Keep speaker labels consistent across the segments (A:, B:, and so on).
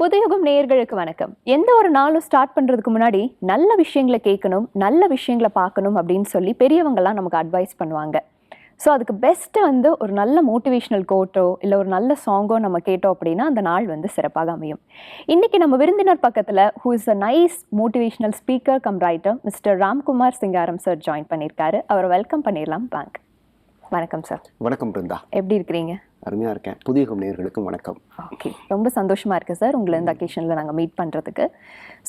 A: புதுயுகம் நேயர்களுக்கு வணக்கம். எந்த ஒரு நாளும் ஸ்டார்ட் பண்றதுக்கு முன்னாடி நல்ல விஷயங்களை கேட்கணும் நல்ல விஷயங்களை பார்க்கணும் அப்படின்னு சொல்லி பெரியவங்கலாம் நமக்கு அட்வைஸ் பண்ணுவாங்க. ஸோ அதுக்கு பெஸ்ட்டு வந்து ஒரு நல்ல மோட்டிவேஷ்னல் கோட்டோ இல்லை ஒரு நல்ல சாங்கோ நம்ம கேட்டோம் அப்படின்னா அந்த நாள் வந்து சிறப்பாக அமையும். இன்றைக்கி நம்ம விருந்தினர் பக்கத்தில் who is a nice motivational speaker cum writer mister Ramkumar Singaram sir join பண்ணியிருக்காரு. அவரை வெல்கம் பண்ணிடலாம். பேங்க் வணக்கம் சார்
B: வணக்கம் பிருந்தா.
A: எப்படி இருக்கிறீங்க?
B: அருமையாக இருக்கேன். புதியகம் நேயர்களுக்கும் வணக்கம்.
A: ஓகே. ரொம்ப சந்தோஷமா இருக்கு சார் உங்களை இந்த அக்கேஷனில் நாங்கள் மீட் பண்ணுறதுக்கு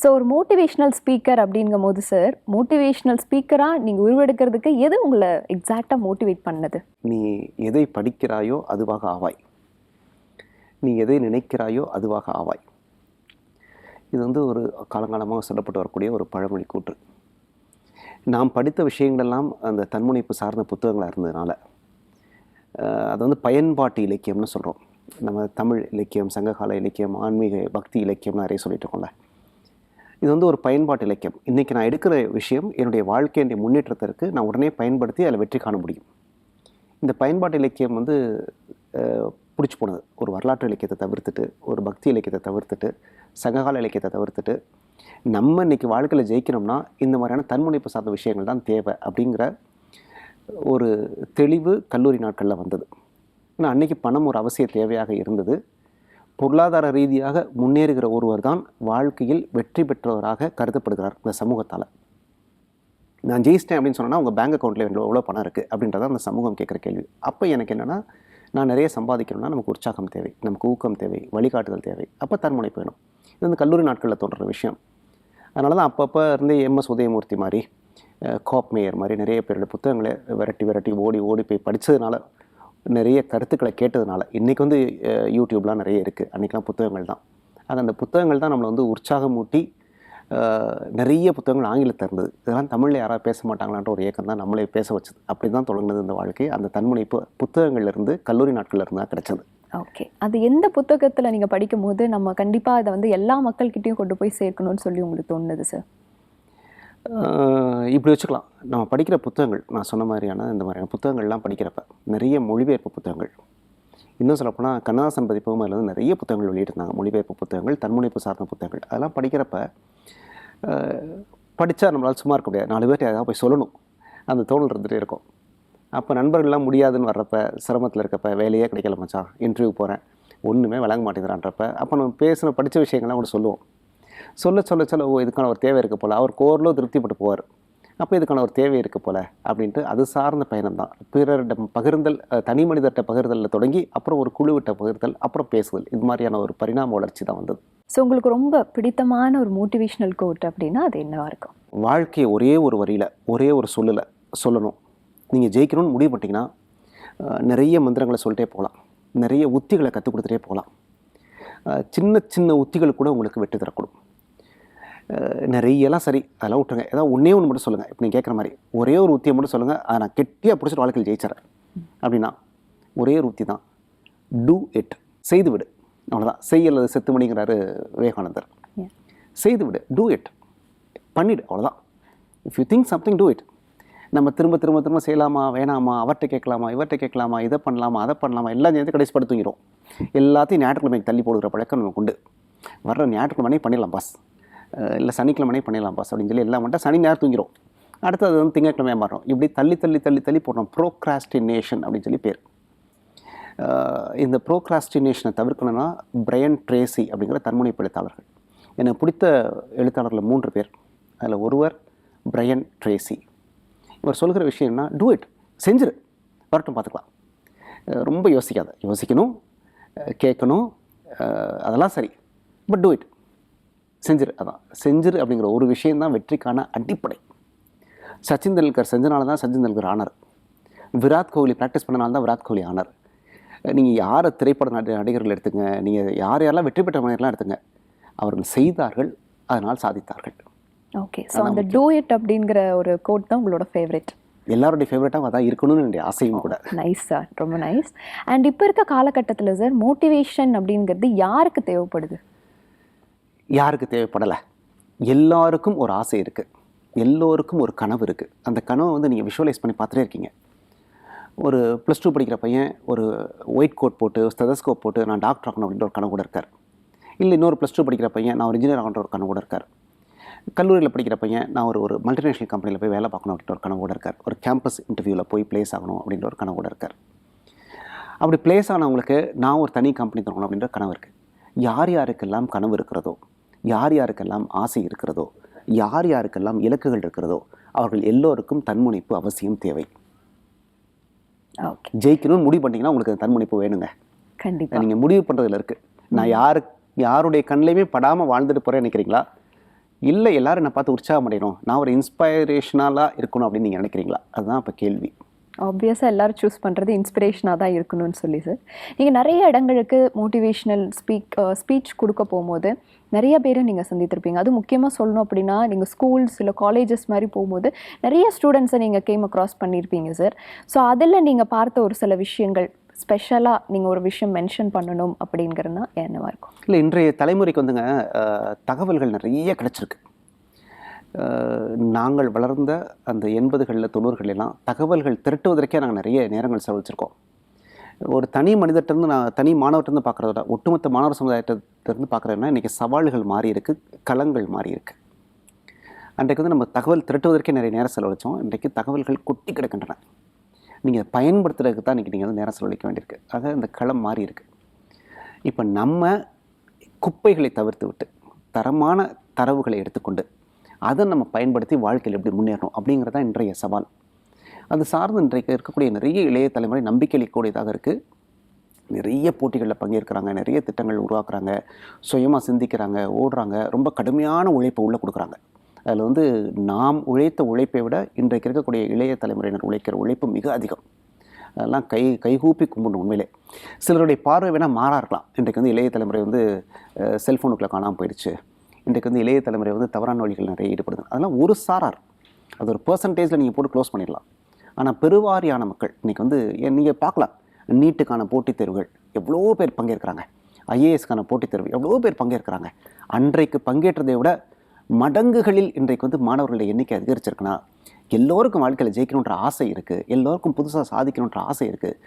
A: ஸோ ஒரு மோட்டிவேஷ்னல் ஸ்பீக்கர் அப்படிங்கும் போது சார் மோட்டிவேஷ்னல் ஸ்பீக்கராக நீங்கள் உருவெடுக்கிறதுக்கு எது உங்களை எக்ஸாக்டாக மோட்டிவேட் பண்ணது?
B: நீ எதை படிக்கிறாயோ அதுவாக ஆவாய். நீ எதை நினைக்கிறாயோ அதுவாக ஆவாய். இது வந்து ஒரு காலங்காலமாக சொல்லப்பட்டு வரக்கூடிய ஒரு பழமொழி கூற்று. நாம் படித்த விஷயங்களெல்லாம் அந்த தன்முனைப்பு சார்ந்த புத்தகங்களாக இருந்ததுனால அது வந்து பயன்பாட்டு இலக்கியம்னு சொல்கிறோம் நம்ம தமிழ் இலக்கியம் சங்ககால இலக்கியம் ஆன்மீக பக்தி இலக்கியம்னு நிறைய சொல்லிட்டு இருக்கோம்ல. இது வந்து ஒரு பயன்பாட்டு இலக்கியம். இன்றைக்கி நான் எடுக்கிற விஷயம் என்னுடைய வாழ்க்கையினுடைய முன்னேற்றத்திற்கு நான் உடனே பயன்படுத்தி அதில் வெற்றி காண முடியும். இந்த பயன்பாட்டு இலக்கியம் வந்து பிடிச்சி போனது. ஒரு வரலாற்று இலக்கியத்தை தவிர்த்துட்டு ஒரு பக்தி இலக்கியத்தை தவிர்த்துட்டு சங்ககால இலக்கியத்தை தவிர்த்துட்டு நம்ம இன்றைக்கி வாழ்க்கையில் ஜெயிக்கணும்னா இந்த மாதிரியான தன்முனைப்பு சார்ந்த விஷயங்கள் தான் தேவை அப்படிங்கிற ஒரு தெளிவு கல்லூரி நாட்களில் வந்தது. ஏன்னா அன்னைக்கு பணம் ஒரு அவசிய தேவையாக இருந்தது. பொருளாதார ரீதியாக முன்னேறுகிற ஒருவர் தான் வாழ்க்கையில் வெற்றி பெற்றவராக கருதப்படுகிறார் இந்த சமூகத்தால். நான் ஜெயிச்சிட்டேன் அப்படின்னு சொன்னால் உங்கள் பேங்க் அக்கௌண்ட்டில் எவ்வளோ பணம் இருக்குது அப்படின்றத அந்த சமூகம் கேட்குற கேள்வி. அப்போ எனக்கு என்னென்னா நான் நிறைய சம்பாதிக்கணும்னா நமக்கு உற்சாகம் தேவை நமக்கு ஊக்கம் தேவை வழிகாட்டுதல் தேவை. அப்போ தன்முனைப்பு வேணும். இது வந்து கல்லூரி நாட்களில் தோன்ற விஷயம். அதனால தான் அப்பப்போ இருந்தே எம்எஸ் உதயமூர்த்தி மாதிரி கோப் மேயர் மாதிரி நிறைய பேரோட புத்தகங்களை விரட்டி விரட்டி ஓடி ஓடி போய் படித்ததுனால நிறைய கருத்துக்களை கேட்டதுனால இன்றைக்கி வந்து யூடியூப்லாம் நிறைய இருக்குது அன்றைக்கெலாம் புத்தகங்கள் தான். ஆக அந்த புத்தகங்கள் தான் நம்மளை வந்து உற்சாகமூட்டி நிறைய புத்தகங்கள் ஆங்கிலத்தில் இருந்தது இதெல்லாம் தமிழில் யாராவது பேச மாட்டாங்களான்ற ஒரு ஏக்கம் தான் நம்மளே பேச வச்சது. அப்படி தான் தொடங்குனது இந்த வாழ்க்கை. அந்த தன்முனைப்பு புத்தகங்கள்லேருந்து கல்லூரி நாட்கள்ல இருந்து தான் கிடச்சது.
A: ஓகே. அது எந்த புத்தகத்தில் நீங்கள் படிக்கும்போது நம்ம கண்டிப்பாக இதை வந்து எல்லா மக்கள்கிட்டையும் கொண்டு போய் சேர்க்கணும்னு சொல்லி உங்களுக்கு தோணுது சார்
B: இப்படி வச்சுக்கலாம். நம்ம படிக்கிற புத்தகங்கள் நான் சொன்ன மாதிரியான இந்த மாதிரியான புத்தகங்கள்லாம் படிக்கிறப்ப நிறைய மொழிபெயர்ப்பு புத்தகங்கள். இன்னும் சொல்லப்போனால் கண்ணதாசன் பதிப்பகம் அதில் வந்து நிறைய புத்தகங்கள் வெளியிட்டிருந்தாங்க. மொழிபெயர்ப்பு புத்தகங்கள் தன்முனைப்பு சார்ந்த புத்தகங்கள். அதெல்லாம் படிக்கிறப்ப படித்தா நம்மளால் சும்மா இருக்க முடியாது. நாலு பேர்கிட்ட ஏதாவது போய் சொல்லணும். அந்த தோணல் இருந்துகிட்டே இருக்கும். அப்போ நண்பர்கள்லாம் முடியாதுன்னு வர்றப்ப சிரமத்தில் இருக்கப்ப வேலையே கிடைக்கல மச்சான் இன்டர்வியூ போகிறேன் ஒன்றுமே வழங்க மாட்டேங்கிறான்றப்ப அப்போ நம்ம பேசின படித்த விஷயங்கள்லாம் கூட சொல்லுவோம். சொல்ல சொல்ல சொல்ல ஓ இதுக்கான ஒரு தேவை இருக்க போல். அவர் கோரிலோ திருப்திப்பட்டு போவார். அப்போ இதுக்கான ஒரு தேவை இருக்க போல். அப்படின்ட்டு அது சார்ந்த பயணம் தான். பிறரிடம் பகிர்ந்தல் தனி மனிதர்கிட்ட பகிர்தலில் தொடங்கி அப்புறம் ஒரு குழுவிட்ட பகிர்தல் அப்புறம் பேசுதல். இது மாதிரியான ஒரு பரிணாம வளர்ச்சி தான் வந்தது.
A: ஸோ உங்களுக்கு ரொம்ப பிடித்தமான ஒரு மோட்டிவேஷனல் கோட் அப்படின்னா அது என்னவா இருக்கும்?
B: வாழ்க்கையை ஒரே ஒரு வரியில் ஒரே ஒரு சொல்லில் சொல்லணும். நீங்கள் ஜெயிக்கணும்னு முடிவு பண்ணிட்டீங்கன்னா நிறைய மந்திரங்களை சொல்லிட்டே போகலாம். நிறைய உத்திகளை கற்றுக் கொடுத்துட்டே போகலாம். சின்ன சின்ன உத்திகள் கூட உங்களுக்கு வெற்றி தரக்கூடும். அஹ், நிறையலாம் சரி அதெல்லாம் விட்டுருங்க. ஏதாவது ஒன்றே ஒன்று மட்டும் சொல்லுங்கள் இப்போ நீங்கள் கேட்குற மாதிரி ஒரே ஒரு உத்தியை மட்டும் சொல்லுங்கள் அதை நான் கெட்டியாக பிடிச்சிட்டு வாழ்க்கையில் ஜெயிச்சிடறேன் அப்படின்னா ஒரே ஒரு உத்தி தான். டூ இட் செய்து விடு. அவ்வளோதான் செய் அல்லது செத்து மணிங்கிறாரு விவேகானந்தர். செய்து விடு. டூ இட் பண்ணிடு. அவ்வளோதான் if you think something do it நம்ம திரும்ப திரும்ப திரும்ப செய்யலாமா வேணாமா அவர்கிட்ட கேட்கலாமா இவர்கிட்ட கேட்கலாமா இதை பண்ணலாமா அதை பண்ணலாமா எல்லாம் சேர்ந்து கடைசி படுத்து தூங்கிடும் எல்லாத்தையும் ஞாயிற்றுக்கிழமைக்கு தள்ளி போடுகிற பழக்கம் நமக்கு உண்டு. வர்ற ஞாயிற்றுக்கிழமை பண்ணிடலாம் பாஸ் இல்லை சனிக்கிழமனே பண்ணிடலாம் பாஸ் அப்படின்னு சொல்லி எல்லாம் மட்டும் சனி நேரம் தூங்கிடும் அடுத்தது வந்து திங்கட்கிழமையாக மாறும். இப்படி தள்ளி தள்ளி தள்ளி தள்ளி போடுறோம். ப்ரோக்ராஸ்டினேஷன் அப்படின்னு சொல்லி பேர். இந்த ப்ரோக்ராஸ்டினேஷனை தவிர்க்கணும்னா பிரையன் ட்ரேசி அப்படிங்கிற தன்முனைப்பு எழுத்தாளர்கள். எனக்கு பிடித்த எழுத்தாளர்கள் மூன்று பேர். அதில் ஒருவர் பிரையன் ட்ரேசி இவர் சொல்கிற விஷயம்னா டூ இட் செஞ்சிரு. வரட்டும் பார்த்துக்கலாம் ரொம்ப யோசிக்காத. யோசிக்கணும் கேட்கணும் அதெல்லாம் சரி. பட் டூ இட் செஞ்சிரு அதான். செஞ்சிரு அப்படிங்கிற ஒரு விஷயம்தான் வெற்றிக்கான அடிப்படை. சச்சின் தெண்டுல்கர் செஞ்சனால தான் சச்சின் தெண்டுல்கர் ஆனார். விராட் கோலி ப்ராக்டிஸ் பண்ணனால தான் விராட் கோலி ஆனார். நீங்கள் யாரை திரைப்பட நடி நடிகர்கள் எடுத்துங்க நீங்கள் யார் யாரெல்லாம் வெற்றி பெற்ற மனிதர்கள்லாம் எடுத்துங்க அவர்கள் செய்தார்கள் அதனால் சாதித்தார்கள்.
A: ஓகே ஸோ அந்த டூ இட் அப்படிங்கிற ஒரு கோட் தான் உங்களோட ஃபேவரட்
B: எல்லாருடைய ஃபேவரட்டாக அதான் இருக்கணும்னு என்னுடைய ஆசையும் கூட.
A: நைஸ் சார் ரொம்ப நைஸ் அண்ட் இப்போ இருக்க காலகட்டத்தில் சார் மோட்டிவேஷன் அப்படிங்கிறது யாருக்கு தேவைப்படுது?
B: யாருக்கு தேவைப்படலை? எல்லாருக்கும் ஒரு ஆசை இருக்குது எல்லோருக்கும் ஒரு கனவு இருக்குது அந்த கனவை வந்து நீங்கள் விஷுவலைஸ் பண்ணி பார்த்துட்டே இருக்கீங்க. ஒரு ப்ளஸ் டூ படிக்கிற பையன் ஒரு ஒயிட் கோட் போட்டு ஸ்டெதஸ்கோப் போட்டு நான் டாக்டர் ஆகணும் அப்படின்ற ஒரு கனவு கூட இருக்கார். இல்லை இன்னொரு ப்ளஸ் டூ படிக்கிற பையன் நான் ஒரு இன்ஜினியர் ஆகின்ற ஒரு கனவோட இருக்கார். கல்லூரியில் படிக்கிற பையன் நான் ஒரு ஒரு மல்டிநேஷனல் கம்பெனியில் போய் வேலை பார்க்கணும் அப்படின்ற ஒரு கனவோட இருக்கார். ஒரு கேம்பஸ் இன்டர்வியூவில் போய் ப்ளேஸ் ஆகணும் அப்படின்ற ஒரு கனவோட இருக்கார். அப்படி ப்ளேஸ் ஆனவங்களுக்கு நான் ஒரு தனி கம்பெனி தரணும் அப்படின்ற கனவு இருக்குது யார் யாருக்கெல்லாம் கனவு இருக்கிறதோ யார் யாருக்கெல்லாம் ஆசை இருக்கிறதோ யார் யாருக்கெல்லாம் இலக்குகள் இருக்கிறதோ அவர்கள் எல்லோருக்கும் தன்முனைப்பு அவசியம் தேவை. ஜெயிக்கணும்னு முடிவு பண்ணிங்கன்னா உங்களுக்கு தன்முனைப்பு வேணுங்க.
A: கண்டிப்பா.
B: நீங்கள் முடிவு பண்ணுறதுல இருக்குது நான் யாரு யாருடைய கண்ணிலையுமே படாமல் வாழ்ந்துட்டு போகிறேன்னு நினைக்கிறீங்களா? இல்லை எல்லாரும் என்னை பார்த்து உற்சாகம் அடையணும். நான் ஒரு இன்ஸ்பைரேஷனலாக இருக்கணும் அப்படின்னு நீங்கள் நினைக்கிறீங்களா? அதுதான் இப்போ கேள்வி.
A: ஆப்வியஸாக எல்லோரும் சூஸ் பண்ணுறது இன்ஸ்பிரேஷனாக தான் இருக்கணும்னு சொல்லி சார் நீங்கள் நிறைய இடங்களுக்கு மோட்டிவேஷ்னல் ஸ்பீக் ஸ்பீச் கொடுக்க போகும்போது நிறைய பேரை நீங்கள் சந்தித்திருப்பீங்க. அது முக்கியமாக சொல்லணும் அப்படின்னா நீங்கள் ஸ்கூல்ஸ் இல்லை காலேஜஸ் மாதிரி போகும்போது நிறைய ஸ்டூடெண்ட்ஸை நீங்கள் கேம் அக்ராஸ் பண்ணியிருப்பீங்க சார் ஸோ அதில் நீங்கள் பார்த்த ஒரு சில விஷயங்கள் ஸ்பெஷலாக நீங்கள் ஒரு விஷயம் மென்ஷன் பண்ணணும் அப்படிங்கிறதுனா என்னவாக இருக்கும்?
B: இல்லை இன்றைய தலைமுறைக்கு வந்துங்க தகவல்கள் நிறைய கிடச்சிருக்கு. நாங்கள் வளர்ந்த அந்த எண்பதுகளில் தொண்ணூறுகளெல்லாம் தகவல்கள் திரட்டுவதற்கே நாங்கள் நிறைய நேரங்கள் செலவழிச்சிருக்கோம். ஒரு தனி மனிதர்கிட்டருந்து நான் தனி மாணவர்கிட்டருந்து பார்க்குறத விட ஒட்டுமொத்த மாணவர் சமுதாயத்திலிருந்து பார்க்குறேன்னா இன்றைக்கி சவால்கள் மாறி இருக்கு களங்கள் மாறி இருக்கு. அன்றைக்கு வந்து நம்ம தகவல் திரட்டுவதற்கே நிறைய நேரம் செலவழித்தோம் இன்றைக்கு தகவல்கள் கொட்டி கிடக்கின்றன. நீங்கள் பயன்படுத்துறதுக்கு தான் இன்றைக்கி நீங்கள் வந்து நேரம் செலவழிக்க வேண்டியிருக்கு. ஆக இந்த களம் மாறி இருக்கு. இப்போ நம்ம குப்பைகளை தவிர்த்து விட்டு தரமான தரவுகளை எடுத்துக்கொண்டு அதை நம்ம பயன்படுத்தி வாழ்க்கையில் எப்படி முன்னேறணும் அப்படிங்கிறது தான் இன்றைய சவால். அது சார்ந்து இன்றைக்கு இருக்கக்கூடிய நிறைய இளைய தலைமுறை நம்பிக்கை அளிக்கக்கூடியதாக இருக்குது நிறைய போட்டிகளில் பங்கேற்கிறாங்க நிறைய திட்டங்கள் உருவாக்குறாங்க சுயமாக சிந்திக்கிறாங்க ஓடுறாங்க ரொம்ப கடுமையான உழைப்பை உள்ளே கொடுக்குறாங்க. அதில் வந்து நாம் உழைத்த உழைப்பை விட இன்றைக்கு இருக்கக்கூடிய இளைய தலைமுறையினர் உழைக்கிற உழைப்பு மிக அதிகம். அதெல்லாம் கை கைகூப்பி கும்பிடணும் உண்மையிலே. சிலருடைய பார்வை வேணால் மாறா இருக்கலாம். இன்றைக்கு வந்து இளைய தலைமுறை வந்து செல்ஃபோனுக்குள்ளே காணாமல் போயிடுச்சு. இன்றைக்கு வந்து இளைய தலைமுறை வந்து தவறான வழிகள் நிறைய ஈடுபடுது. அதெல்லாம் ஒரு சாரார். அது ஒரு பர்சன்டேஜில் நீங்கள் போட்டு க்ளோஸ் பண்ணிடலாம். ஆனால் பெருவாரியான மக்கள் இன்றைக்கி வந்து நீங்கள் பார்க்கலாம். நீட்டுக்கான போட்டித் தேர்வுகள் எவ்வளோ பேர் பங்கேற்கிறாங்க. ஐஏஎஸ்க்கான போட்டித் தேர்வு எவ்வளோ பேர் பங்கேற்கிறாங்க. அன்றைக்கு பங்கேற்றதை விட மடங்குகளில் இன்றைக்கு வந்து மாணவர்களுடைய எண்ணிக்கை அதிகரிச்சிருக்குன்னா எல்லோருக்கும் வாழ்க்கையில் ஜெயிக்கணுன்ற ஆசை இருக்குது எல்லோருக்கும் புதுசாக சாதிக்கணுன்ற ஆசை இருக்குது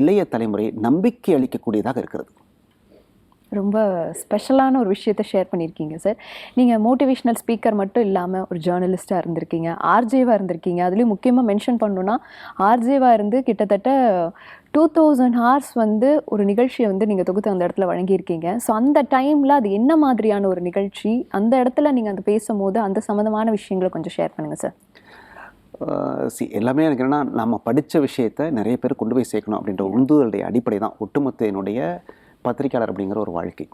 B: இளைய தலைமுறை நம்பிக்கை அளிக்கக்கூடியதாக இருக்கிறது.
A: ரொம்ப ஸ்பெஷலான ஒரு விஷயத்தை ஷேர் பண்ணியிருக்கீங்க சார் நீங்கள் மோட்டிவேஷ்னல் ஸ்பீக்கர் மட்டும் இல்லாமல் ஒரு ஜேர்னலிஸ்ட்டாக இருந்திருக்கீங்க ஆர்ஜேவாக இருந்திருக்கீங்க. அதுலேயும் முக்கியமாக மென்ஷன் பண்ணணுன்னா ஆர்ஜேவாக இருந்து கிட்டத்தட்ட டூ தௌசண்ட் ஹார்ஸ் வந்து ஒரு நிகழ்ச்சியை வந்து நீங்கள் தொகுத்து அந்த இடத்துல வழங்கியிருக்கீங்க. ஸோ அந்த டைமில் அது என்ன மாதிரியான ஒரு நிகழ்ச்சி? அந்த இடத்துல நீங்கள் அந்த பேசும்போது அந்த சம்மந்தமான விஷயங்களை கொஞ்சம் ஷேர் பண்ணுங்கள் சார்
B: சி எல்லாமே எனக்கு என்னன்னா நம்ம படித்த விஷயத்தை நிறைய பேர் கொண்டு போய் சேர்க்கணும் அப்படின்ற உந்துதலுடைய அடிப்படை தான் ஒட்டுமொத்த என்னுடைய பத்திரிக்கையாளர் அப்படிங்கிற ஒரு வாழ்க்கை.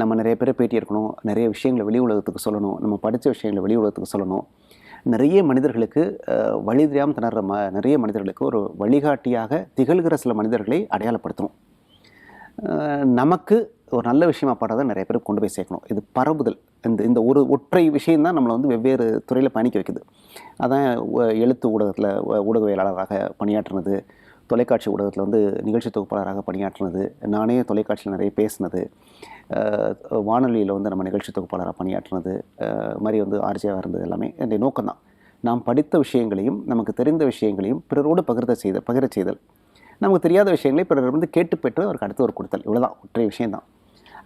B: நம்ம நிறைய பேரை பேட்டி எடுக்கணும் நிறைய விஷயங்களை வெளி உலகத்துக்கு சொல்லணும் நம்ம படித்த விஷயங்களை வெளி உலகத்துக்கு சொல்லணும். நிறைய மனிதர்களுக்கு வழி தெரியாமல் திணற ம நிறைய மனிதர்களுக்கு ஒரு வழிகாட்டியாக திகழ்கிற சில மனிதர்களை அடையாளப்படுத்தணும். நமக்கு ஒரு நல்ல விஷயமா பாடுறதை நிறைய பேருக்கு கொண்டு போய் சேர்க்கணும். இது பரவுதல். இந்த இந்த ஒரு ஒற்றை விஷயம்தான் நம்மளை வந்து வெவ்வேறு துறையில் பயணிக்க வைக்குது. அதான் எழுத்து ஊடகத்தில் ஊடகவியலாளராக பணியாற்றினது. தொலைக்காட்சி ஊடகத்தில் வந்து நிகழ்ச்சி தொகுப்பாளராக பணியாற்றினது. நானே தொலைக்காட்சியில் நிறைய பேசினது. வானொலியில் வந்து நம்ம நிகழ்ச்சி தொகுப்பாளராக பணியாற்றினது. மாதிரி வந்து ஆர்ஜியாக இருந்தது எல்லாமே என்னுடைய நோக்கம்தான். நாம் படித்த விஷயங்களையும் நமக்கு தெரிந்த விஷயங்களையும் பிறரோடு பகிர்ந்த செய்த பகிர செய்தல். நமக்கு தெரியாத விஷயங்களை பிறரிடமிருந்து கேட்டு பெற்று அவருக்கு அடுத்து ஒரு கொடுத்தல். இவ்வளோதான் ஒற்றை விஷயந்தான்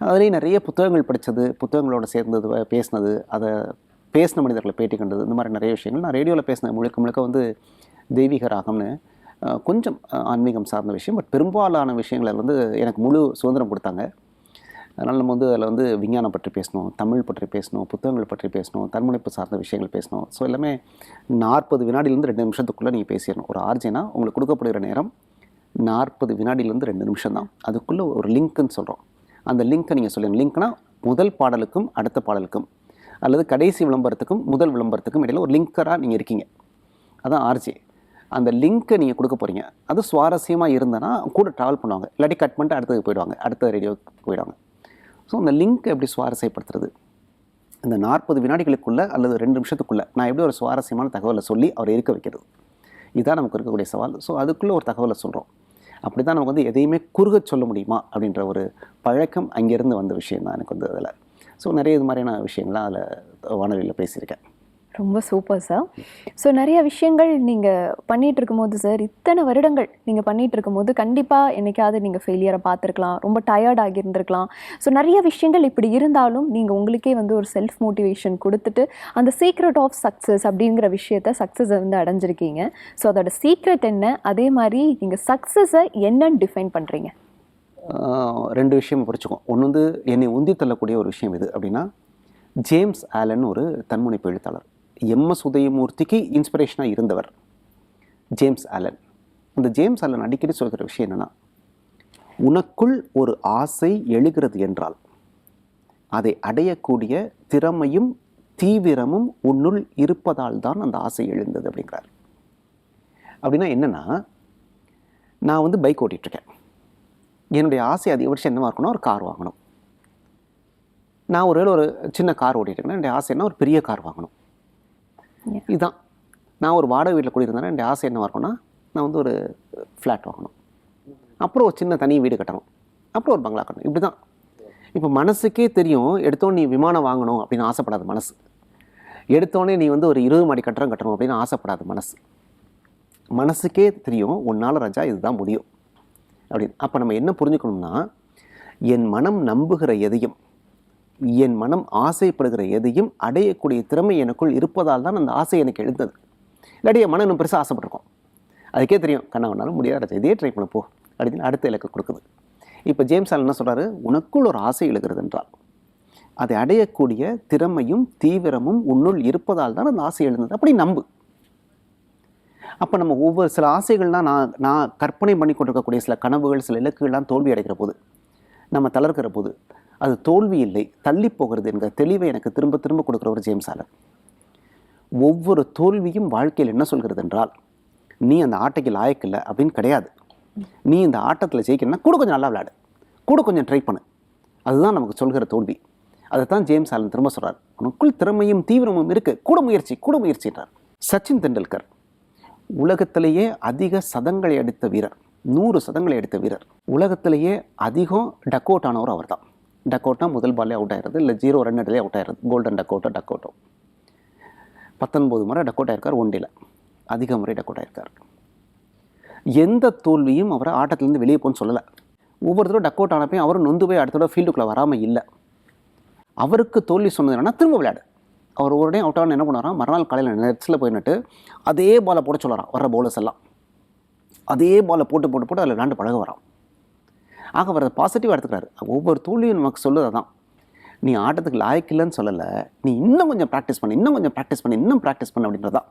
B: அதுலேயும் நிறைய புத்தகங்கள் படித்தது புத்தகங்களோட சேர்ந்தது பேசினது அதை பேசின மனிதர்களை பேட்டி கண்டது இந்த மாதிரி நிறைய விஷயங்கள். நான் ரேடியோவில் பேசின முழுக்க முழுக்க வந்து தெய்வீக ராகம்னு. கொஞ்சம் ஆன்மீகம் சார்ந்த விஷயம். பட் பெரும்பாலான விஷயங்களில் வந்து எனக்கு முழு சுதந்திரம் கொடுத்தாங்க. அதனால் நம்ம வந்து அதில் வந்து விஞ்ஞானம் பற்றி பேசணும் தமிழ் பற்றி பேசணும் புத்தகங்கள் பற்றி பேசணும் தன்முனைப்பு சார்ந்த விஷயங்கள் பேசணும். ஸோ எல்லாமே நாற்பது வினாடிலேருந்து ரெண்டு நிமிஷத்துக்குள்ளே நீங்கள் பேசிடணும். ஒரு ஆர்ஜினா உங்களுக்கு கொடுக்கப்படுகிற நேரம் நாற்பது வினாடியிலேருந்து ரெண்டு நிமிஷம் தான் அதுக்குள்ளே ஒரு லிங்க்குன்னு சொல்கிறோம் அந்த லிங்க்கை நீங்கள் சொல்லுங்கள் லிங்க்னா முதல் பாடலுக்கும் அடுத்த பாடலுக்கும் அல்லது கடைசி விளம்பரத்துக்கும் முதல் விளம்பரத்துக்கும் இடையில ஒரு லிங்கராக நீங்கள் இருக்கீங்க. அதான் ஆர்ஜே. அந்த லிங்க்கை நீங்கள் கொடுக்க போகிறீங்க அது சுவாரஸ்யமாக இருந்தனா கூட ட்ராவல் பண்ணுவாங்க. இல்லாட்டி கட் பண்ணிட்டு அடுத்தது போயிடுவாங்க. அடுத்த ரேடியோக்கு போயிடுவாங்க. ஸோ அந்த லிங்க்கை எப்படி சுவாரஸ்யப்படுத்துறது? இந்த நாற்பது வினாடிகளுக்குள்ளே அல்லது ரெண்டு நிமிஷத்துக்குள்ளே நான் எப்படி ஒரு சுவாரஸ்யமான தகவலை சொல்லி அவரை இருக்க வைக்கிறது? இதுதான் நமக்கு இருக்கக்கூடிய சவால். ஸோ அதுக்குள்ளே ஒரு தகவலை சொல்கிறோம் அப்படி தான் நமக்கு வந்து எதையுமே குறுக சொல்ல முடியுமா அப்படின்ற ஒரு பழக்கம் அங்கேருந்து வந்த விஷயம் தான் எனக்கு வந்து அதில். ஸோ நிறைய இது மாதிரியான விஷயங்கள்லாம் அதில் வானொலியில் பேசியிருக்கேன்.
A: ரொம்ப சூப்பர் சார். ஸோ நிறைய விஷயங்கள் நீங்கள் பண்ணிகிட்டு இருக்கும்போது சார் இத்தனை வருடங்கள் நீங்கள் பண்ணிகிட்டு இருக்கும்போது கண்டிப்பாக என்னைக்காவது நீங்கள் ஃபெயிலியரை பார்த்துருக்கலாம். ரொம்ப டயர்ட் ஆகியிருந்திருக்கலாம். ஸோ நிறைய விஷயங்கள் இப்படி இருந்தாலும் நீங்கள் உங்களுக்கே வந்து ஒரு செல்ஃப் மோட்டிவேஷன் கொடுத்துட்டு அந்த சீக்ரெட் ஆஃப் சக்ஸஸ் அப்படிங்கிற விஷயத்த சக்ஸஸை வந்து அடைஞ்சிருக்கீங்க. ஸோ அதோட சீக்ரெட் என்ன? அதே மாதிரி நீங்கள் சக்ஸஸை என்னன்னு டிஃபைன் பண்ணுறீங்க
B: ரெண்டு விஷயம் பிடிச்சிக்கும் ஒன்று வந்து என்னை உந்தி தள்ளக்கூடிய ஒரு விஷயம் இது. அப்படின்னா ஜேம்ஸ் ஆலன் ஒரு தன்முனைப்பு எழுத்தாளர். எம்எஸ் உதயமூர்த்திக்கு இன்ஸ்பிரேஷனாக இருந்தவர் ஜேம்ஸ் ஆலன். அந்த ஜேம்ஸ் ஆலன் அடிக்கடி சொல்கிற விஷயம் என்னென்னா உனக்குள் ஒரு ஆசை எழுகிறது என்றால் அதை அடையக்கூடிய திறமையும் தீவிரமும் உன்னுள் இருப்பதால் தான் அந்த ஆசை எழுந்தது அப்படிங்கிறார். அப்படின்னா என்னென்னா நான் வந்து பைக் ஓட்டிகிட்ருக்கேன். என்னுடைய ஆசை அதிகபட்சம் என்னவாக இருக்கணும் ஒரு கார் வாங்கணும். நான் ஒருவேளை ஒரு சின்ன கார் ஓட்டிட்டு இருக்கேன் என்னுடைய ஆசை என்ன ஒரு பெரிய கார் வாங்கணும். இதுதான். நான் ஒரு வாடகை வீட்டில் குடியிருந்தேன்னா என்னுடைய ஆசை என்ன இருக்கும்னா நான் வந்து ஒரு ஃப்ளாட் வாங்கணும். அப்புறம் ஒரு சின்ன தனி வீடு கட்டணும். அப்புறம் ஒரு பங்களா கட்டணும். இப்படி தான் இப்போ மனசுக்கே தெரியும் எடுத்தோன்னே நீ விமானம் வாங்கணும் அப்படின்னு ஆசைப்படாது மனசு. எடுத்தோடனே நீ வந்து ஒரு இருபது மாடி கட்டடம் கட்டணும் அப்படின்னு ஆசைப்படாது மனசு. மனசுக்கே தெரியும் உன்னால் ரஜா இதுதான் முடியும். அப்படின்னு. அப்போ நம்ம என்ன புரிஞ்சுக்கணும்னா என் மனம் நம்புகிற எதையும் என் மனம் ஆசைப்படுகிற எதையும் அடையக்கூடிய திறமை எனக்குள் இருப்பதால் தான் அந்த ஆசை எனக்கு எழுந்தது. இல்லாட்டி என் மனம் இன்னும் பெருசாக ஆசைப்பட்டிருக்கோம். அதுக்கே தெரியும் கண்ணா முடியாத முடியாது இதே ட்ரை பண்ண போ. அப்படின்னு அடுத்த இலக்கு கொடுக்குது. இப்போ ஜேம்ஸ் ஆல் என்ன சொல்கிறாரு உனக்குள் ஒரு ஆசை எழுகிறது என்றால் அதை அடையக்கூடிய திறமையும் தீவிரமும் உன்னுள் இருப்பதால் தான் அந்த ஆசை எழுந்தது. அப்படி நம்பு. அப்போ நம்ம ஒவ்வொரு சில ஆசைகள்லாம் நான் நான் கற்பனை பண்ணி கொண்டிருக்கக்கூடிய சில கனவுகள் சில இலக்குகள்லாம் தோல்வி அடைகிற போது நம்ம தளர்க்கிற போது அது தோல்வி இல்லை தள்ளி போகிறது என்கிற தெளிவை எனக்கு திரும்ப திரும்ப கொடுக்குற ஒரு ஜேம்ஸ் ஆலன். ஒவ்வொரு தோல்வியும் வாழ்க்கையில் என்ன சொல்கிறது என்றால் நீ அந்த ஆட்டைக்கு லாயக்கில்லை அப்படின்னு கிடையாது. நீ இந்த ஆட்டத்தில் ஜெயிக்கணும்னா கூட கொஞ்சம் நல்லா விளையாடு. கூட கொஞ்சம் ட்ரை பண்ணு. அதுதான் நமக்கு சொல்கிற தோல்வி. அதை தான் ஜேம்ஸ் ஆலன் திரும்ப சொல்கிறார் உனக்குள் திறமையும் தீவிரமும் இருக்குது கூட முயற்சி கூட முயற்சின்றார். சச்சின் தெண்டுல்கர். உலகத்திலேயே அதிக சதங்களை அடித்த வீரர். நூறு சதங்களை அடித்த வீரர். உலகத்திலேயே அதிகம் டக் அவுட் ஆனவர் அவர் தான் டக்கோட்டா முதல் பாலே அவுட் ஆயிடுறது இல்லை ஜீரோ ரன் எடுலே அவுட் ஆயிடுறது. கோல்டன் டக் டக்கோட்டோ. டக் பத்தொன்பது முறை டக் இருக்கார் ஆயிருக்கார் ஒன் அதிக முறை டக் அவுட் எந்த தோல்வியும் அவரை ஆட்டத்துலேருந்து வெளியே போன்னு சொல்லலை. ஒவ்வொரு தடவை டக் ஆனப்பையும் அவரும் நொந்து போய் அடுத்த தடவை ஃபீல்டுக்குள்ளே வராமல் இல்லை. அவருக்கு தோல்வி சொன்னது என்னென்னா திரும்ப விளையாடு. அவர் ஒரு டைம் அவுட் ஆன என்ன பண்ணாராம் மறுநாள் காலையில் நெட்ஸில் போயின்னுட்டு அதே பாலை போட சொல்லறான் வர்ற பவுலர்ஸ் எல்லாம். அதே பாலை போட்டு போட்டு போட்டு அதில் விளாண்டு பழக வரான் ஆக அவர் அதை பாசிட்டிவாக எடுத்துக்கிறாரு. ஒவ்வொரு தோல்வியும் நமக்கு சொல்லுது அதான். நீ ஆட்டத்துக்கு லாய்க்கில்லைன்னு சொல்லலை. நீ இன்னும் கொஞ்சம் ப்ராக்டிஸ் பண்ணு இன்னும் கொஞ்சம் ப்ராக்டிஸ் பண்ணு இன்னும் ப்ராக்டிஸ் பண்ணு அப்படின்றதான்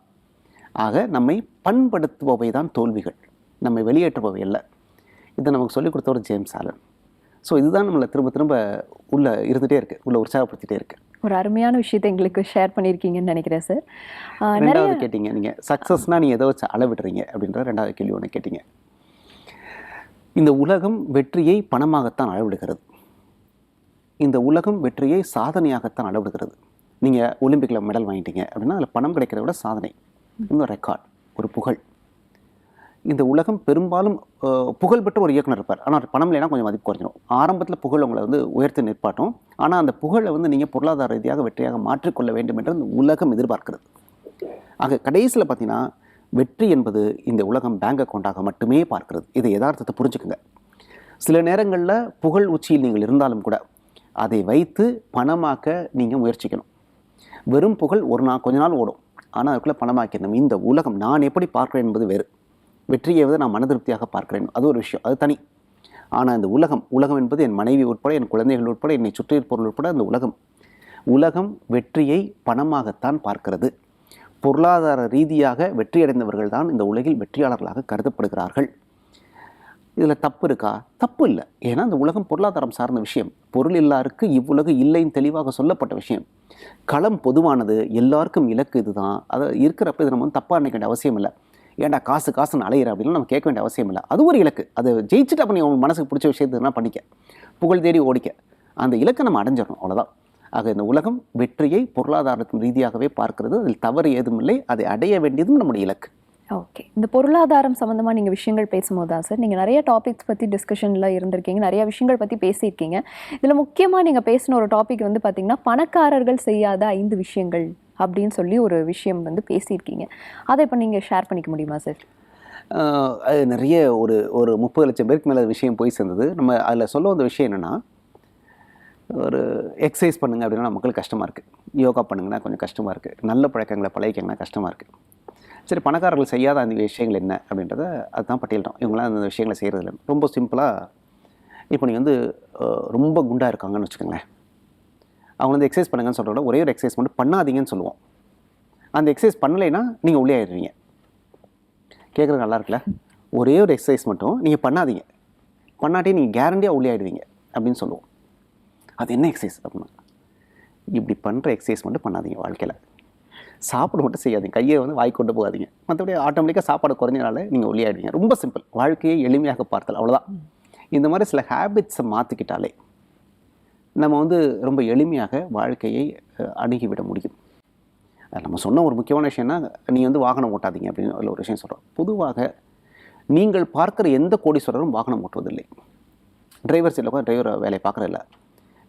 B: ஆக நம்மை பண்படுத்துபவை தான் தோல்விகள். நம்மை வெளியேற்றுபவை அல்ல. இதை நமக்கு சொல்லிக் கொடுத்தவர் ஜேம்ஸ் ஆலன். ஸோ இதுதான் நம்மளை திரும்ப திரும்ப உள்ள இருந்துகிட்டே இருக்குது உள்ள உற்சாகப்படுத்திட்டே இருக்கு.
A: ஒரு அருமையான விஷயத்தை எங்களுக்கு ஷேர் பண்ணியிருக்கீங்கன்னு நினைக்கிறேன் சார்
B: ரெண்டாவது கேட்டீங்க நீங்கள் சக்ஸஸ்னால் நீ எதை வச்சு அளவிடுறீங்க அப்படின்ற ரெண்டாவது கேள்வி ஒன்று கேட்டீங்க. இந்த உலகம் வெற்றியை பணமாகத்தான் அளவிடுகிறது. இந்த உலகம் வெற்றியை சாதனையாகத்தான் அளவிடுகிறது. நீங்கள் ஒலிம்பிக்கில் மெடல் வாங்கிட்டீங்க அப்படின்னா அதில் பணம் கிடைக்கிறத விட சாதனை. இன்னும் ரெக்கார்ட் ஒரு புகழ். இந்த உலகம் பெரும்பாலும் புகழ்பெற்ற ஒரு இயக்குனர் இருப்பார். ஆனால் பணம் இல்லைனா கொஞ்சம் மதிப்பு குறைஞ்சிடும் ஆரம்பத்தில் புகழ் உங்களை வந்து உயர்த்தி நிற்பாட்டும். ஆனால் அந்த புகழை வந்து நீங்கள் பொருளாதார ரீதியாக வெற்றியாக மாற்றிக்கொள்ள வேண்டும் என்று அந்த உலகம் எதிர்பார்க்கிறது. ஆக கடைசியில் பார்த்தீங்கன்னா வெற்றி என்பது இந்த உலகம் பேங்க் அக்கௌண்ட்டாக மட்டுமே பார்க்கிறது. இதை யதார்த்தத்தை புரிஞ்சுக்குங்க. சில நேரங்களில் புகழ் உச்சியில் நீங்கள் இருந்தாலும் கூட அதை வைத்து பணமாக்க நீங்கள் முயற்சிக்கணும். வெறும் புகழ் ஒரு நாள் கொஞ்ச நாள் ஓடும். ஆனால் அதுக்குள்ளே பணமாக்கணும் இந்த உலகம் நான் எப்படி பார்க்கிறேன் என்பது வேறு. வெற்றியை வந்து நான் மனதிருப்தியாக பார்க்கிறேன். அது ஒரு விஷயம். அது தனி. ஆனால் இந்த உலகம் உலகம் என்பது என் மனைவி உட்பட என் குழந்தைகள் உட்பட என்னை சுற்றியிருப்பவர்கள் உட்பட இந்த உலகம். உலகம் வெற்றியை பணமாகத்தான் பார்க்கிறது. பொருளாதார ரீதியாக வெற்றியடைந்தவர்கள் தான் இந்த உலகில் வெற்றியாளர்களாக கருதப்படுகிறார்கள். இதில் தப்பு இருக்கா? தப்பு இல்லை. ஏன்னா இந்த உலகம் பொருளாதாரம் சார்ந்த விஷயம். பொருள் இல்லாருக்கு இவ்வுலகு இல்லைன்னு தெளிவாக சொல்லப்பட்ட விஷயம். களம் பொதுவானது எல்லாருக்கும் இலக்கு இதுதான். அதை இருக்கிறப்ப இது நம்ம வந்து தப்பாக நினைக்க வேண்டிய அவசியம் இல்லை. ஏன்டா காசு காசுன்னு அலையிற அப்படின்னு நம்ம கேட்க வேண்டிய அவசியம் இல்லை. அது ஒரு இலக்கு. அதை ஜெயிச்சுட்டு அப்போ நீ உங்க மனசுக்கு பிடிச்ச விஷயத்தை பண்ணிக்க. புகழ் தேடி ஓடிக்க. அந்த இலக்கை நம்ம அடைஞ்சிடணும். அவ்வளோதான் ஆக இந்த உலகம் வெற்றியை பொருளாதாரத்தின் ரீதியாகவே பார்க்கிறது. அதில் தவறு ஏதும் இல்லை அதை அடைய வேண்டியதும் நம்முடைய இலக்கு.
A: ஓகே. இந்த பொருளாதாரம் சம்மந்தமாக நீங்கள் விஷயங்கள் பேசும்போது தான் சார்? நீங்கள் நிறைய டாபிக்ஸ் பற்றி டிஸ்கஷனில் இருந்திருக்கீங்க. நிறைய விஷயங்கள் பற்றி பேசியிருக்கீங்க. இதில் முக்கியமாக நீங்கள் பேசின ஒரு டாபிக் வந்து பார்த்தீங்கன்னா பணக்காரர்கள் செய்யாத ஐந்து விஷயங்கள் அப்படின்னு சொல்லி ஒரு விஷயம் வந்து பேசியிருக்கீங்க. அதை இப்போ நீங்கள் ஷேர் பண்ணிக்க முடியுமா சார்?
B: அது நிறைய ஒரு ஒரு முப்பது லட்சம் பேருக்கு மேலே விஷயம் போய் சேர்ந்தது. நம்ம அதில் சொல்ல வந்த விஷயம் என்னென்னா ஒரு எக்ஸசைஸ் பண்ணுங்க அப்படின்னா மக்களுக்கு கஷ்டமாக இருக்குது யோகா பண்ணுங்கன்னா கொஞ்சம் கஷ்டமாக இருக்குது நல்ல பழக்கங்களை பழகிக்கங்கன்னா கஷ்டமாக இருக்குது சரி பணக்காரர்கள் செய்யாத அந்த விஷயங்கள் என்ன அப்படின்றத அதுதான் பட்டியலிட்டோம் இவங்களாம் அந்த விஷயங்களை செய்கிறதில்ல ரொம்ப சிம்பிளாக இப்போ நீங்கள் வந்து ரொம்ப குண்டாக இருக்காங்கன்னு வச்சுக்கோங்களேன். அவங்க வந்து எக்ஸசைஸ் பண்ணுங்கன்னு சொல்கிறத ஒரே ஒரு எக்ஸசைஸ் மட்டும் பண்ணாதீங்கன்னு சொல்லுவோம். அந்த எக்ஸசைஸ் பண்ணலைன்னா நீங்கள் உள்ளே ஆயிடுவீங்க. கேட்குறது நல்லா இருக்குல்ல? ஒரே ஒரு எக்ஸசைஸ் மட்டும் நீங்கள் பண்ணாதீங்க. பண்ணாட்டி நீங்கள் கேரண்டியாக உள்ளே ஆயிடுவீங்க அப்படின்னு சொல்லுவோம். அது என்ன எக்ஸசைஸ் அப்படின்னா இப்படி பண்ணுற எக்ஸசைஸ் மட்டும் பண்ணாதீங்க வாழ்க்கையில். சாப்பாடு மட்டும் செய்யாதீங்க. கையை வந்து வாய் கொண்டு போகாதீங்க. மற்றபடி ஆட்டோமேட்டிக்காக சாப்பாடு குறைஞ்சனால நீங்கள் ஒளியாயிடுவீங்க ரொம்ப சிம்பிள் வாழ்க்கையை எளிமையாக பார்த்தல். அவ்வளோதான் இந்த மாதிரி சில ஹேபிட்ஸை மாற்றிக்கிட்டாலே நம்ம வந்து ரொம்ப எளிமையாக வாழ்க்கையை அணுகிவிட முடியும். அது நம்ம சொன்ன ஒரு முக்கியமான விஷயம்னா நீ வந்து வாகனம் ஓட்டாதீங்க அப்படின்னு ஒரு விஷயம் சொல்கிறோம் பொதுவாக நீங்கள் பார்க்குற எந்த கோடீஸ்வரரும் வாகனம் ஓட்டுவதில்லை. டிரைவர் சீட்டில் கூட டிரைவர் வேலையை பார்க்குறதில்ல.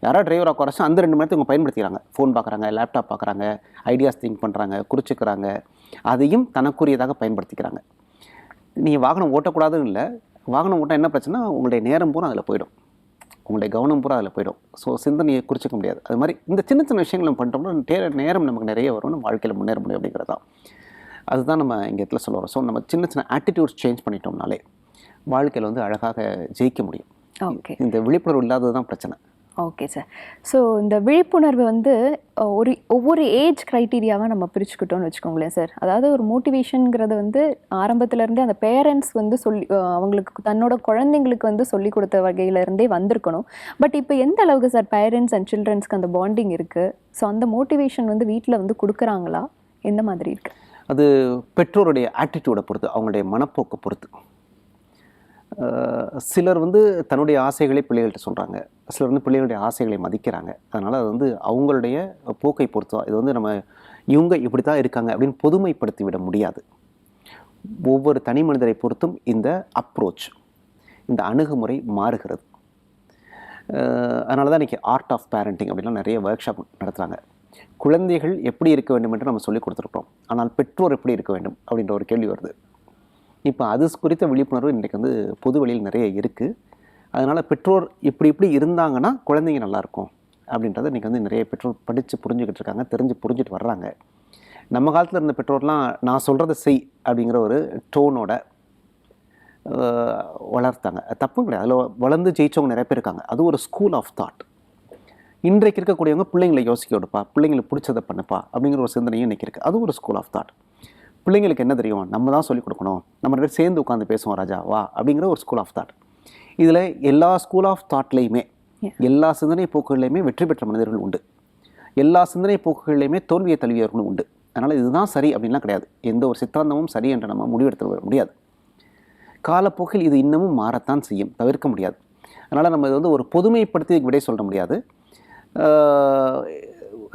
B: யாராவது டிரைவராக குறைச்சா அந்த ரெண்டு மணி நேரத்தை இவங்க பயன்படுத்திக்கிறாங்க. ஃபோன் பார்க்குறாங்க லேப்டாப் பார்க்குறாங்க ஐடியாஸ் திங்க் பண்ணுறாங்க குறிச்சிக்கிறாங்க அதையும் தனக்குரியதாக பயன்படுத்திக்கிறாங்க. நீங்கள் வாகனம் ஓட்டக்கூடாதுன்னு இல்லை வாகனம் ஓட்ட என்ன பிரச்சனை உங்களுடைய நேரம் பூரா அதில் போயிடும். உங்களுடைய கவனம் பூரா அதில் போயிடும். ஸோ சிந்தனையை குறிச்சிக்க முடியாது. அது மாதிரி இந்த சின்ன சின்ன விஷயங்கள் நம்ம பண்ணிட்டோம்னா நேரம் நமக்கு நிறைய வரும். நம்ம வாழ்க்கையில் முன்னேற முடியும் அப்படிங்கிறது தான். அதுதான் நம்ம இங்கே இடத்துல சொல்ல வரோம். ஸோ நம்ம சின்ன சின்ன ஆட்டிடியூட்ஸ் சேஞ்ச் பண்ணிட்டோம்னாலே வாழ்க்கையில் வந்து அழகாக ஜெயிக்க முடியும்.
A: ஓகே
B: இந்த விழிப்புணர்வு இல்லாதது தான் பிரச்சனை.
A: ஓகே சார் ஸோ இந்த விழிப்புணர்வு வந்து ஒரு ஒவ்வொரு ஏஜ் க்ரைட்டீரியாவாக நம்ம பிரிச்சுக்கிட்டோம்னு வச்சுக்கோங்களேன் சார் அதாவது ஒரு மோட்டிவேஷனுங்கிறது வந்து ஆரம்பத்துலேருந்தே அந்த பேரண்ட்ஸ் வந்து சொல்லி அவங்களுக்கு தன்னோட குழந்தைங்களுக்கு வந்து சொல்லி கொடுத்த வகையிலேருந்தே வந்திருக்கணும். பட் இப்போ எந்த அளவுக்கு சார் பேரண்ட்ஸ் அண்ட் சில்ட்ரன்ஸ்க்கு அந்த பாண்டிங் இருக்குது ஸோ அந்த மோட்டிவேஷன் வந்து வீட்டில் வந்து கொடுக்குறாங்களா? எந்த மாதிரி இருக்குது
B: அது பெற்றோருடைய ஆட்டிடியூடை பொறுத்து அவங்களுடைய மனப்போக்கை பொறுத்து. சிலர் வந்து தன்னுடைய ஆசைகளை பிள்ளைகள்கிட்ட சொல்கிறாங்க சிலர் வந்து பிள்ளைகளுடைய ஆசைகளை மதிக்கிறாங்க. அதனால் அது வந்து அவங்களுடைய போக்கை பொறுத்து இது வந்து நம்ம இவங்க இப்படி தான் இருக்காங்க அப்படின்னு பொதுமைப்படுத்தி விட முடியாது. ஒவ்வொரு தனி மனிதரை பொறுத்தும் இந்த அப்ரோச் இந்த அணுகுமுறை மாறுகிறது. அதனால தான் இன்றைக்கி ஆர்ட் ஆஃப் பேரண்டிங் அப்படின்லாம் நிறைய ஒர்க் ஷாப் நடத்துகிறாங்க குழந்தைகள் எப்படி இருக்க வேண்டும் என்று நம்ம சொல்லிக் கொடுத்துருக்கோம் ஆனால் பெற்றோர் எப்படி இருக்க வேண்டும் அப்படின்ற ஒரு கேள்வி வருது. இப்போ அது குறித்த விழிப்புணர்வு இன்றைக்கு வந்து பொது வழியில் நிறைய இருக்குது அதனால் பெற்றோர் இப்படி இப்படி இருந்தாங்கன்னா குழந்தைங்க நல்லாயிருக்கும் அப்படின்றத இன்றைக்கி வந்து நிறைய பெற்றோர் படித்து புரிஞ்சுக்கிட்டு இருக்காங்க தெரிஞ்சு புரிஞ்சுட்டு வர்றாங்க. நம்ம காலத்தில் இருந்த பெற்றோர்லாம் நான் சொல்கிறத செய் அப்படிங்கிற ஒரு டோனோட வளர்த்தாங்க. தப்பும் கிடையாது. அதில் வளர்ந்து ஜெயித்தவங்க நிறைய பேர் இருக்காங்க. அது ஒரு ஸ்கூல் ஆஃப் தாட் இன்றைக்கு இருக்கக்கூடியவங்க பிள்ளைங்களை யோசிக்க விடுப்பா பிள்ளைங்களுக்கு பிடிச்சதை பண்ணுப்பா அப்படிங்கிற ஒரு சிந்தனையும் இன்றைக்கி இருக்குது அது ஒரு ஸ்கூல் ஆஃப் தாட் பிள்ளைங்களுக்கு என்ன தெரியும்? நம்ம தான் சொல்லிக் கொடுக்கணும். நம்ம ரெண்டு சேர்ந்து உட்காந்து பேசுவோம் ராஜா வா அப்படிங்கிற ஒரு ஸ்கூல் ஆஃப் தாட் இதில் எல்லா ஸ்கூல் ஆஃப் தாட்லேயுமே எல்லா சிந்தனை போக்குகள்லையுமே வெற்றி பெற்ற மனிதர்கள் உண்டு. எல்லா சிந்தனை போக்குகள்லையுமே தோல்வியை தழுவியவர்களும் உண்டு. அதனால் இதுதான் சரி அப்படின்லாம் கிடையாது. எந்த ஒரு சித்தாந்தமும் சரி என்று நம்ம முடிவெடுத்து வர முடியாது. காலப்போக்கில் இது இன்னமும் மாறத்தான் செய்யும் தவிர்க்க முடியாது. அதனால் நம்ம இது வந்து ஒரு பொதுமைப்படுத்தி விடை சொல்ல முடியாது.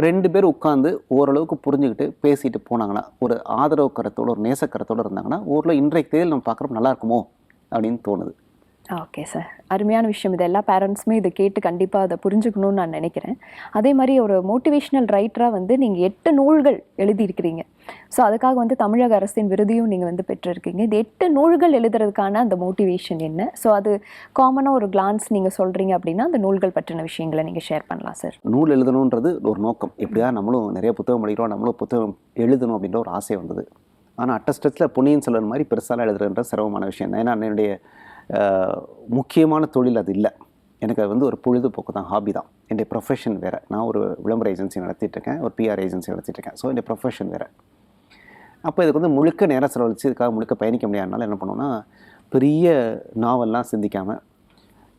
B: ரெண்டு பேர் உட்காந்து ஓரளவுக்கு புரிஞ்சுக்கிட்டு பேசிட்டு போனாங்கன்னா ஒரு ஆதரவு கரத்தோடு ஒரு நேசக்கரத்தோடு இருந்தாங்கன்னா ஊரில் இன்றைக்கு தேதியில் நம்ம பார்க்குறப்ப நல்லா இருக்குமோ அப்படின்னு தோணுது.
A: ஓகே சார் அருமையான விஷயம். இது எல்லா பேரண்ட்ஸுமே இதை கேட்டு கண்டிப்பாக அதை புரிஞ்சுக்கணும்னு நான் நினைக்கிறேன். அதே மாதிரி ஒரு மோட்டிவேஷ்னல் ரைட்டராக வந்து நீங்கள் எட்டு நூல்கள் எழுதியிருக்கிறீங்க. ஸோ அதுக்காக வந்து தமிழக அரசின் விருதையும் நீங்கள் வந்து பெற்றிருக்கீங்க. இந்த எட்டு நூல்கள் எழுதுறதுக்கான அந்த மோட்டிவேஷன் என்ன? ஸோ அது காமனாக ஒரு கிளான்ஸ் நீங்கள் சொல்கிறீங்க அப்படின்னா அந்த நூல்கள் பற்றின விஷயங்களை நீங்கள் ஷேர் பண்ணலாம் சார்
B: நூல் எழுதணுன்றது ஒரு நோக்கம். எப்படியா நம்மளும் நிறைய புத்தகம் படிக்கிறோம் நம்மளும் புத்தகம் எழுதணும் அப்படின்ற ஒரு ஆசை வந்தது. ஆனால் அட்டஸ்டத்தில் பொன்னியின் செல்வன் மாதிரி பெருசாலாம் எழுதுறதுன்ற சிரமமான விஷயம் தான் ஏன்னா என்னுடைய முக்கியமான தொழில் அது இல்லை. எனக்கு அது வந்து ஒரு பொழுதுபோக்கு தான் ஹாபி தான். என்னுடைய ப்ரொஃபஷன் வேறு. நான் ஒரு விளம்பர ஏஜென்சி நடத்திட்டுருக்கேன் ஒரு பிஆர் ஏஜென்சி நடத்திட்டுருக்கேன் ஸோ என்னுடைய ப்ரொஃபஷன் வேறு. அப்போ இதுக்கு வந்து முழுக்க நேரம் செலவழித்து இதுக்காக முழுக்க பயணிக்க முடியாதனால என்ன பண்ணுவோம்னா பெரிய நாவல்லாம் சிந்திக்காமல்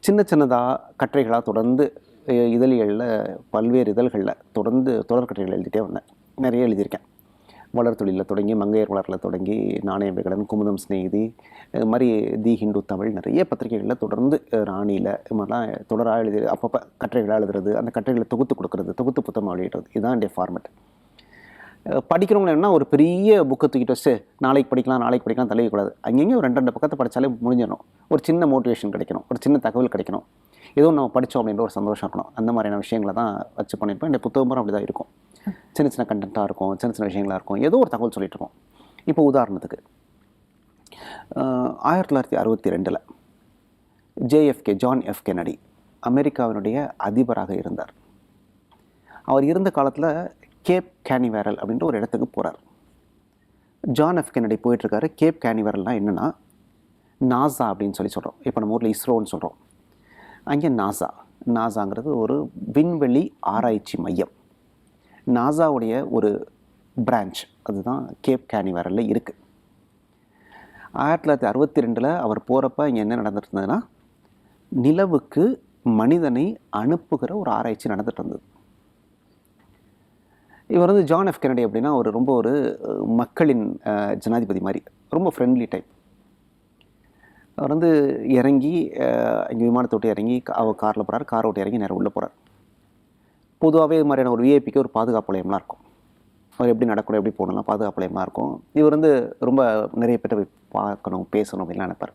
B: சின்ன சின்னதாக கட்டுரைகளாக தொடர்ந்து இதழிகளில் பல்வேறு இதழ்களில் தொடர்ந்து தொடர் கட்டுரைகள் எழுதிட்டே வந்தேன். நிறைய எழுதியிருக்கேன். வளர் தொழிலில் தொடங்கி மங்கையர் வளரில் தொடங்கி நாணய விகடன் குமுதம் ஸ்நேகிதி இது மாதிரி தி ஹிந்து தமிழ் நிறைய பத்திரிகைகளில் தொடர்ந்து ராணியில் இது மாதிரிலாம் தொடராக எழுதி அப்பப்போ கட்டுரைகளாக எழுதுறது அந்த கட்டுரைகளை தொகுத்து கொடுக்குறது தொகுத்து புத்தகம் வெளியிடுறது இதுதான் என்னுடைய ஃபார்மெட் படிக்கிறவங்க என்ன ஒரு பெரிய புக்கை தூக்கிட்டு வச்சு நாளைக்கு படிக்கலாம் நாளைக்கு படிக்கலாம் தலையக்கூடாது அங்கேயும் ஒரு ரெண்டு ரெண்டு பக்கத்தை படித்தாலே முடிஞ்சிடணும். ஒரு சின்ன மோட்டிவேஷன் கிடைக்கணும் ஒரு சின்ன தகவல் கிடைக்கணும். ஏதோ நம்ம படித்தோம் அப்படின்ற ஒரு சந்தோஷம் இருக்கணும். அந்த மாதிரியான விஷயங்களை தான் வச்சு பண்ணியிருப்பேன் இந்த புத்தகம் அப்படி தான் இருக்கும். சின்ன சின்ன கண்டென்ட்டாக இருக்கும் சின்ன சின்ன விஷயங்களாக இருக்கும். ஏதோ ஒரு தகவல் சொல்லிட்டு இருக்கோம் இப்போ உதாரணத்துக்கு ஆயிரத்தி தொள்ளாயிரத்தி அறுபத்தி ரெண்டில் ஜேஎஃப்கே ஜான் எஃப் கெனடி அமெரிக்காவினுடைய அதிபராக இருந்தார். அவர் இருந்த காலத்தில் கேப் கேனிவேரல் அப்படின்ற ஒரு இடத்துக்கு போகிறார் ஜான் எஃப் கெனடி போயிட்டுருக்காரு. கேப் கேனிவேரல்னால் என்னென்னா நாசா அப்படின்னு சொல்லி சொல்கிறோம் இப்போ நம்ம ஊரில் இஸ்ரோன்னு சொல்கிறோம் அங்கே நாசா. நாசாங்கிறது ஒரு விண்வெளி ஆராய்ச்சி மையம். நாசாவுடைய ஒரு பிரான்ச் அதுதான் கேப் கேனிவரலில் இருக்குது ஆயிரத்தி தொள்ளாயிரத்தி அறுபத்தி ரெண்டில் அவர் போகிறப்ப இங்கே என்ன நடந்துட்டு இருந்ததுன்னா நிலவுக்கு மனிதனை அனுப்புகிற ஒரு ஆராய்ச்சி நடந்துட்டு இருந்தது இவர் வந்து ஜான் எஃப் கெனடி அப்படின்னா ஒரு ரொம்ப ஒரு மக்களின் ஜனாதிபதி மாதிரி ரொம்ப ஃப்ரெண்ட்லி டைப் அவர் வந்து இறங்கி இங்கே விமானத்தை விட்டு இறங்கி கா- அவர் காரில் போகிறார் காரை விட்டு இறங்கி நேரம் உள்ளே போகிறார் பொதுவாகவே இது மாதிரியான ஒரு விஐபிக்கு ஒரு பாதுகாப்பு வளையம்லாம் இருக்கும். அவர் எப்படி நடக்கணும் எப்படி போகணும்லாம் பாதுகாப்பு வளையம்லாம் இருக்கும். இவர் வந்து ரொம்ப நிறைய பேர்ட்ட போய் பார்க்கணும் பேசணும் அப்படின்லாம் நினைப்பார்.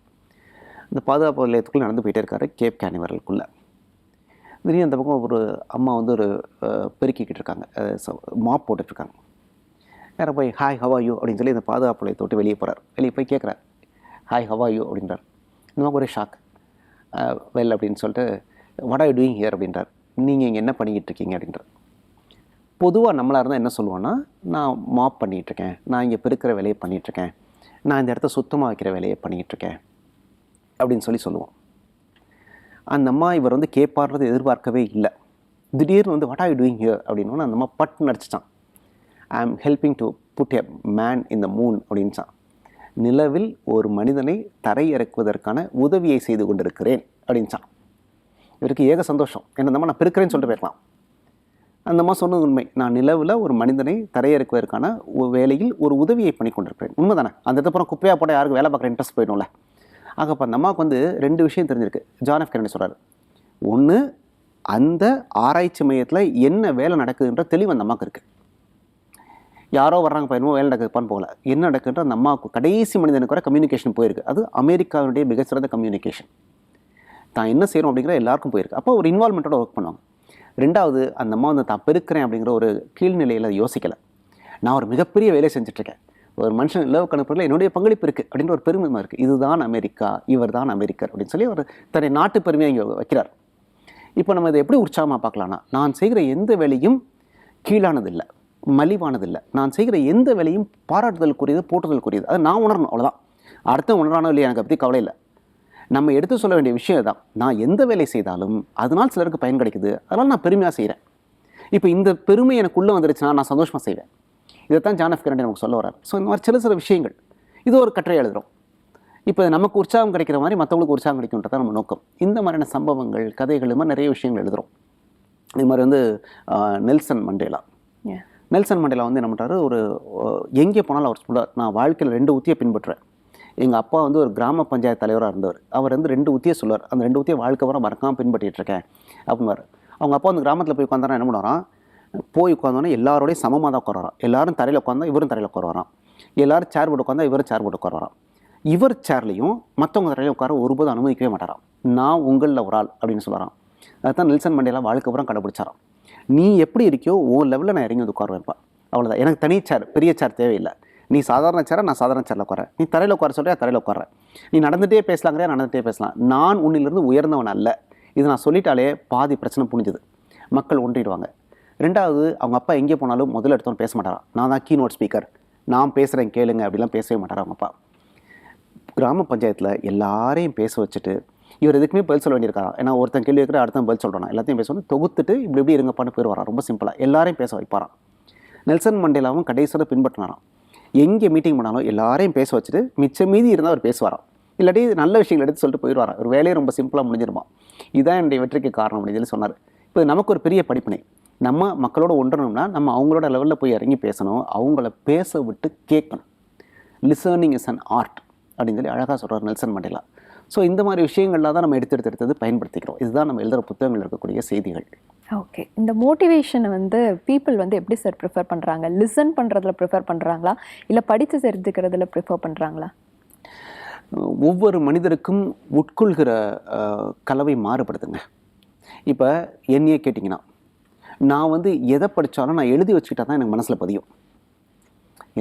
B: இந்த பாதுகாப்பு வளையத்துக்குள்ளே நடந்து போயிட்டே இருக்காரு கேப் கேனிவரலுக்குள்ளே திடீர்னு அந்த பக்கம் ஒரு அம்மா வந்து ஒரு பெருக்கிக்கிட்டு இருக்காங்க. மாப் போட்டுட்ருக்காங்க. வேறு போய் ஹாய் ஹவா யூ அப்படின்னு சொல்லி இந்த பாதுகாப்பு வளையத்தை விட்டு வெளியே போகிறார் வெளியே போய் கேட்குறாரு ஹாய் ஹவா யூ அப்படின்றார். இந்த மாதிரி ஒரே ஷாக் வெல் அப்படின்னு சொல்லிட்டு வட ஐ டூயிங் ஹியர் அப்படின்றார். நீங்கள் இங்கே என்ன பண்ணிக்கிட்டு இருக்கீங்க அப்படின்றார் பொதுவாக நம்மளாக இருந்தால் என்ன சொல்லுவோன்னா நான் மாப் பண்ணிகிட்ருக்கேன் நான் இங்கே பெருக்கிற வேலையை பண்ணிகிட்ருக்கேன் நான் இந்த இடத்த சுத்தமாக வைக்கிற வேலையை பண்ணிகிட்ருக்கேன் அப்படின்னு சொல்லி சொல்லுவோம். அந்த அம்மா இவர் வந்து கேட்பார்றது எதிர்பார்க்கவே இல்லை. திடீர்னு வந்து what are you doing here அப்படின்னு அந்த அம்மா பட்டு நடிச்சிட்டான். I am helping to put a man in the moon அப்படின்ச்சான் நிலவில் ஒரு மனிதனை தரையிறக்குவதற்கான உதவியை செய்து கொண்டிருக்கிறேன் அப்படின்ச்சான் இவருக்கு ஏக சந்தோஷம். என்ன நான் பெருக்கிறேன்னு சொல்லிட்டு போயிருக்கலாம். அந்தம்மா சொன்னது உண்மை. நான் நிலவில் ஒரு மனிதனை தரையிறக்குவதற்கான ஒரு வேலையில் ஒரு உதவியை பண்ணி கொண்டிருக்கிறேன். உண்மை தானே அந்த இடத்துல குப்பையாக போட யாருக்கு வேலை பார்க்குற இன்ட்ரெஸ்ட் போயிடும்ல? ஆக அப்போ அந்த அம்மாவுக்கு வந்து ரெண்டு விஷயம் தெரிஞ்சிருக்கு. ஜான் எஃப் கரண்டி சொல்கிறார் ஒன்று அந்த ஆராய்ச்சி மையத்தில் என்ன வேலை நடக்குதுன்ற தெளிவு அந்த அம்மாவுக்கு இருக்குது யாரோ வர்றாங்க பையனோ வேலை நடக்குதுப்பான்னு போகல. என்ன நடக்குன்ற அந்த அம்மாவுக்கு கடைசி மனிதனுக்கு வர கம்யூனிகேஷன் போயிருக்கு. அது அமெரிக்காவினுடைய மிகச்சிறந்த கம்யூனிகேஷன் தான் என்ன செய்கிறோம் அப்படிங்கிற எல்லாருக்கும் போயிருக்கு. அப்போ ஒரு இன்வால்மெண்ட்டோட ஒர்க் பண்ணுவாங்க. ரெண்டாவது அந்த அம்மா வந்து தான் பெருக்கிறேன் அப்படிங்கிற ஒரு கீழ்நிலையில் யோசிக்கலை. நான் ஒரு மிகப்பெரிய வேலையை செஞ்சுட்ருக்கேன் ஒரு மனுஷன் லவ் அனுப்புறதுல என்னுடைய பங்களிப்பு இருக்குது அப்படின்ற ஒரு பெருமை இருக்குது இதுதான் அமெரிக்கா இவர் தான் அமெரிக்கர் அப்படின்னு சொல்லி அவர் தன்னை நாட்டு பெருமையை இங்கே வைக்கிறார். இப்போ நம்ம இதை எப்படி உற்சாகமாக பார்க்கலாம்னா நான் செய்கிற எந்த வேலையும் கீழானதில்லை மலிவானதில்லை. நான் செய்கிற எந்த வேலையும் பாராட்டுதலுக்குரியது போட்டுதலுக்குரியது அதை நான் உணரணும் அவ்வளோதான் அடுத்த உணரானோ இல்லையா எனக்கு பற்றி கவலை இல்லை. நம்ம எடுத்து சொல்ல வேண்டிய விஷயம் தான் நான் எந்த வேலை செய்தாலும் அதனால் சிலருக்கு பயன் கிடைக்குது. அதனால் நான் பெருமையாக செய்கிறேன் இப்போ இந்த பெருமை எனக்குள்ளே வந்துருச்சுன்னா நான் சந்தோஷமாக செய்வேன். இதைத்தான் ஜான் எஃப் கரண்டி நமக்கு சொல்ல வரார் ஸோ இந்த மாதிரி சில சில விஷயங்கள். இது ஒரு கட்டுரை எழுதுகிறோம் இப்போ நமக்கு உற்சாகம் கிடைக்கிற மாதிரி மற்றவங்களுக்கு உற்சாகம் கிடைக்கும்ன்றது தான் நம்ம நோக்கம். இந்த மாதிரியான சம்பவங்கள் கதைகள் மாதிரி நிறைய விஷயங்கள் எழுதுகிறோம் இது மாதிரி வந்து நெல்சன் மண்டேலா. நெல்சன் மண்டேலா வந்து என்ன பண்ணுறாரு ஒரு எங்கே போனாலும் அவர் சொல்றார் நான் வாழ்க்கையில் ரெண்டு உத்தியை பின்பற்றுறேன். எங்கள் அப்பா வந்து ஒரு கிராம பஞ்சாயத்து தலைவராக இருந்தவர். அவர் வந்து ரெண்டு உத்தியை சொல்லுவார். அந்த ரெண்டு உத்தியை வாழ்க்கை வர மறக்காமல் பின்பற்றிட்டு இருக்கேன் அப்படின்னாரு அவங்க அப்பா அந்த கிராமத்தில் போய் உட்காந்தாரா என்ன பண்ணுவாராம்? போய் உட்காந்தோன்னே எல்லாரோடையும் சமமாக தான் உட்காராம் எல்லாரும் தரையில் உட்காந்தா இவரும் தரையில் உட்காருவாராம். எல்லாரும் சேர் போட்டு உட்காந்தா இவரும் சேர் போட்டு உட்காருவாராம். இவர் சேர்லையும் மற்றவங்க தரையிலையும் உட்கார ஒருபோதும் அனுமதிக்கவே மாட்டாராம். நான் உங்களில் ஒரு ஆள் அப்படின்னு சொல்லுவாராம். அதுதான் நெல்சன் மண்டேலாம் வாழ்க்கை பூரா கடைபிடிச்சாராம் நீ எப்படி இருக்கியோ உன் லெவலில் நான் இறங்கி வந்து உட்காருவேன்ப்பா அவ்வளோதான் எனக்கு தனி சேர் பெரிய சேர் தேவையில்லை. நீ சாதாரண சேர நான் சாதாரண சேரில் உட்காரேன் நீ தரையில் உட்கார சொல்றியா தரையில் உட்காரேன் நீ நடந்துகிட்டே பேசலாங்கிறியா நடந்துகிட்டே பேசலாம். நான் உன்னிலிருந்து உயர்ந்தவன் அல்ல. இது நான் சொல்லிட்டாலே பாதி பிரச்சனை புரிஞ்சுது. மக்கள் ஒன்றிடுவாங்க. ரெண்டாவது அவங்க அப்பா எங்கே போனாலும் முதல்ல எடுத்தவன் பேச மாட்டாரான் நான் தான் கீ நோட் ஸ்பீக்கர் நான் பேசுகிறேன் கேளுங்க அப்படிலாம் பேசவே மாட்டார் அவங்க அப்பா. கிராம பஞ்சாயத்தில் எல்லாரையும் பேச வச்சுட்டு இவர் எதுக்குமே பதில் சொல்ல வேண்டியிருக்காரா ஏன்னா ஒருத்தன் கேள்வி வைக்கிற அடுத்தன் பதில் சொல்கிறான் எல்லாத்தையும் பேசணும் தொகுத்துட்டு இப்படி இப்படி இருங்கப்பான்னு பேர் ரொம்ப சிம்பிளாக எல்லாரையும் பேச வைப்பாரான் நெல்சன் மண்டேலாவும் கடைசியில் பின்பற்றினாராம். எங்கே மீட்டிங் பண்ணாலும் எல்லாரையும் பேச வச்சுட்டு மிச்சம் மீதி இருந்தால் அவர் பேசுவாராம். இல்லாட்டி நல்ல விஷயங்கள் எடுத்து சொல்லிட்டு போயிடுவாராம். ஒரு வேலையை ரொம்ப சிம்பிளாக முடிஞ்சிருமா? இதுதான் என்னுடைய வெற்றிக்கு காரணம் அப்படின்னு சொல்லி சொன்னார். இப்போ நமக்கு ஒரு பெரிய படிப்பினை. நம்ம மக்களோட ஒன்றணும்னா நம்ம அவங்களோட லெவலில் போய் இறங்கி பேசணும். அவங்கள பேச விட்டு கேட்கணும். லிசர்னிங் இஸ் அன் ஆர்ட் அப்படின்னு சொல்லி அழகாக சொல்கிறார் நெல்சன் மண்டேலா. ஸோ இந்த மாதிரி விஷயங்கள்லாம் தான் நம்ம எடுத்து எடுத்து எடுத்தது பயன்படுத்திக்கிறோம். இதுதான் நம்ம எழுதுகிற புத்தகங்கள் இருக்கக்கூடிய செய்திகள்.
A: ஓகே இந்த மோட்டிவேஷனை வந்து பீப்புள் வந்து எப்படி சார் ப்ரிஃபர் பண்ணுறாங்க லிசன் பண்ணுறதுல ப்ரிஃபர் பண்ணுறாங்களா இல்லை படித்து தெரிஞ்சுக்கிறதுல ப்ரிஃபர் பண்ணுறாங்களா
B: ஒவ்வொரு மனிதருக்கும் உட்கொள்கிற கலவை மாறுபடுதுங்க. இப்போ என்னையே கேட்டிங்கன்னா நான் வந்து எதை படித்தாலும் நான் எழுதி வச்சுக்கிட்டா தான் எனக்கு மனசில் பதியும்.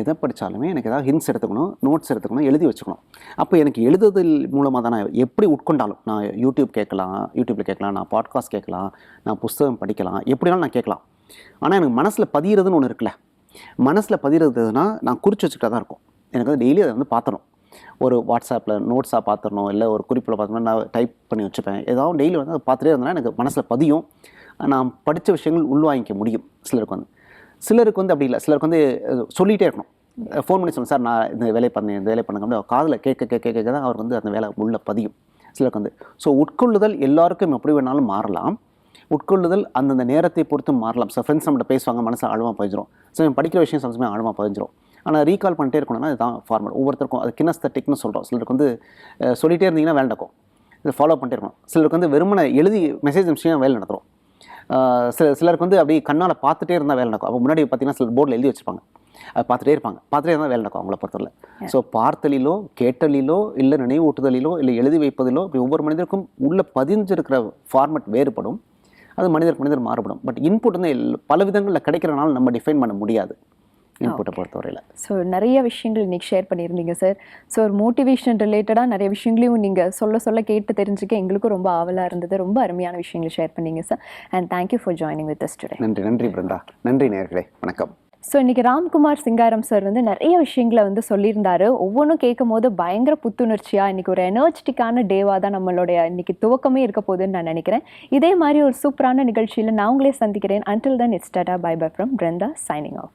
B: எதை படித்தாலுமே எனக்கு ஏதாவது ஹிண்ட்ஸ் எடுத்துக்கணும் நோட்ஸ் எடுத்துக்கணும் எழுதி வச்சுக்கணும். அப்போ எனக்கு எழுதுதல் மூலமாக தான் நான் எப்படி உட்கொண்டாலும் நான் யூடியூப் கேட்கலாம் யூடியூப்பில் கேட்கலாம் நான் பாட்காஸ்ட் கேட்கலாம் நான் புஸ்தகம் படிக்கலாம் எப்படினாலும் நான் கேட்கலாம். ஆனால் எனக்கு மனசில் பதிகிறதுன்னு ஒன்று இருக்குல்ல மனசில் பதிகிறதுனா நான் குறித்து வச்சுக்கிட்டா தான் இருக்கும். எனக்கு வந்து டெய்லி அதை வந்து பார்த்தணும் ஒரு வாட்ஸ்அப்பில் நோட்ஸாக பார்த்துடணும் இல்லை ஒரு குறிப்பில் பார்த்தோம்னா நான் டைப் பண்ணி வச்சுப்பேன். ஏதாவது டெய்லி வந்து அதை பார்த்துட்டே இருந்தேன்னா எனக்கு மனசில் பதியும். நான் படித்த விஷயங்கள் உள்வாங்கிக்க முடியும் சிலருக்கு வந்து. சிலருக்கு வந்து அப்படி இல்லை. சிலருக்கு வந்து சொல்லிகிட்டே இருக்கணும். ஃபோன் பண்ணி சொல்லுங்கள் சார் நான் இந்த வேலையை பண்ணேன் இந்த வேலையை பண்ணுங்க. காதில் கேட்க கேட்க கேட்க தான் அவர் வந்து அந்த வேலை உள்ள பதியும். சிலருக்கு வந்து. ஸோ உட்கொள்ளுதல் எல்லாருக்கும் எப்படி வேணாலும் மாறலாம். உட்கொள்ளுதல் அந்தந்த நேரத்தை பொறுத்து மாறலாம். சார் ஃப்ரெண்ட்ஸ் நம்மகிட்ட பேசுவாங்க மனசு ஆழமாக பதிஞ்சிரும். ஸோ படிக்கிற விஷயம் சமயமே ஆழமாக பதிஞ்சிரும். ஆனால் ரீகால் பண்ணிட்டே இருக்கணும்னா இதுதான் ஃபார்மல் ஒவ்வொருத்தருக்கும் அது கினஸ்தட்டிக்னு சொல்கிறோம் சிலருக்கு வந்து சொல்லிகிட்டே இருந்தீங்கன்னா வேலை நடக்கும். இதை ஃபாலோ பண்ணிட்டே இருக்கணும். சிலருக்கு வந்து வெறுமனை எழுதி மெசேஜ் அனுப்பிச்சிங்கன்னா வேலை நடத்துகிறோம் சில சிலருக்கு வந்து அப்படியே கண்ணால் பார்த்துட்டே இருந்தால் வேலை நடக்கும். அப்போ முன்னாடி பார்த்தீங்கன்னா சிலர் போர்டில் எழுதி வச்சிருப்பாங்க அது பார்த்துட்டே இருப்பாங்க. பார்த்துட்டே இருந்தால் வேலை நடக்கும் அவங்கள பொறுத்தவரை. ஸோ பார்த்தலிலோ கேட்டலிலோ இல்லை நினைவூட்டுதலிலோ இல்லை எழுதி வைப்பதிலோ இப்படி ஒவ்வொரு மனிதருக்கும் உள்ள பதிஞ்சிருக்கிற ஃபார்மட் வேறுபடும். அது மனிதருக்கு மனிதர் மாறுபடும். பட் இன்புட் வந்து பல விதங்களில் கிடைக்கிறனால நம்ம டிஃபைன் பண்ண முடியாது. இன்புட்டை பொறுத்தவரையில்.
A: ஸோ நிறைய விஷயங்கள் இன்னைக்கு ஷேர் பண்ணியிருந்தீங்க சார் ஸோ ஒரு மோட்டிவேஷன் ரிலேட்டடாக நிறைய விஷயங்களையும் நீங்கள் சொல்ல சொல்ல கேட்டு தெரிஞ்சுக்க எங்களுக்கும் ரொம்ப ஆவலாக இருந்தது. ரொம்ப அருமையான விஷயங்களை ஷேர் பண்ணீங்க sir and thank you for joining with us today
B: நன்றி நன்றி பிருந்தா. நன்றி நேர்களே. வணக்கம்.
A: ஸோ இன்னைக்கு ராம்குமார் சிங்காரம் சார் வந்து நிறைய விஷயங்களை வந்து சொல்லியிருந்தாரு. ஒவ்வொன்றும் கேட்கும் போது பயங்கர புத்துணர்ச்சியாக இன்னைக்கு ஒரு எனர்ஜெட்டிக்கான டேவாக தான் நம்மளுடைய இன்னைக்கு துவக்கமே இருக்க போகுதுன்னு நான் நினைக்கிறேன். இதே மாதிரி ஒரு சூப்பரான நிகழ்ச்சியில் நான் உங்களே சந்திக்கிறேன். Until then it's tata bye bye from Brinda signing off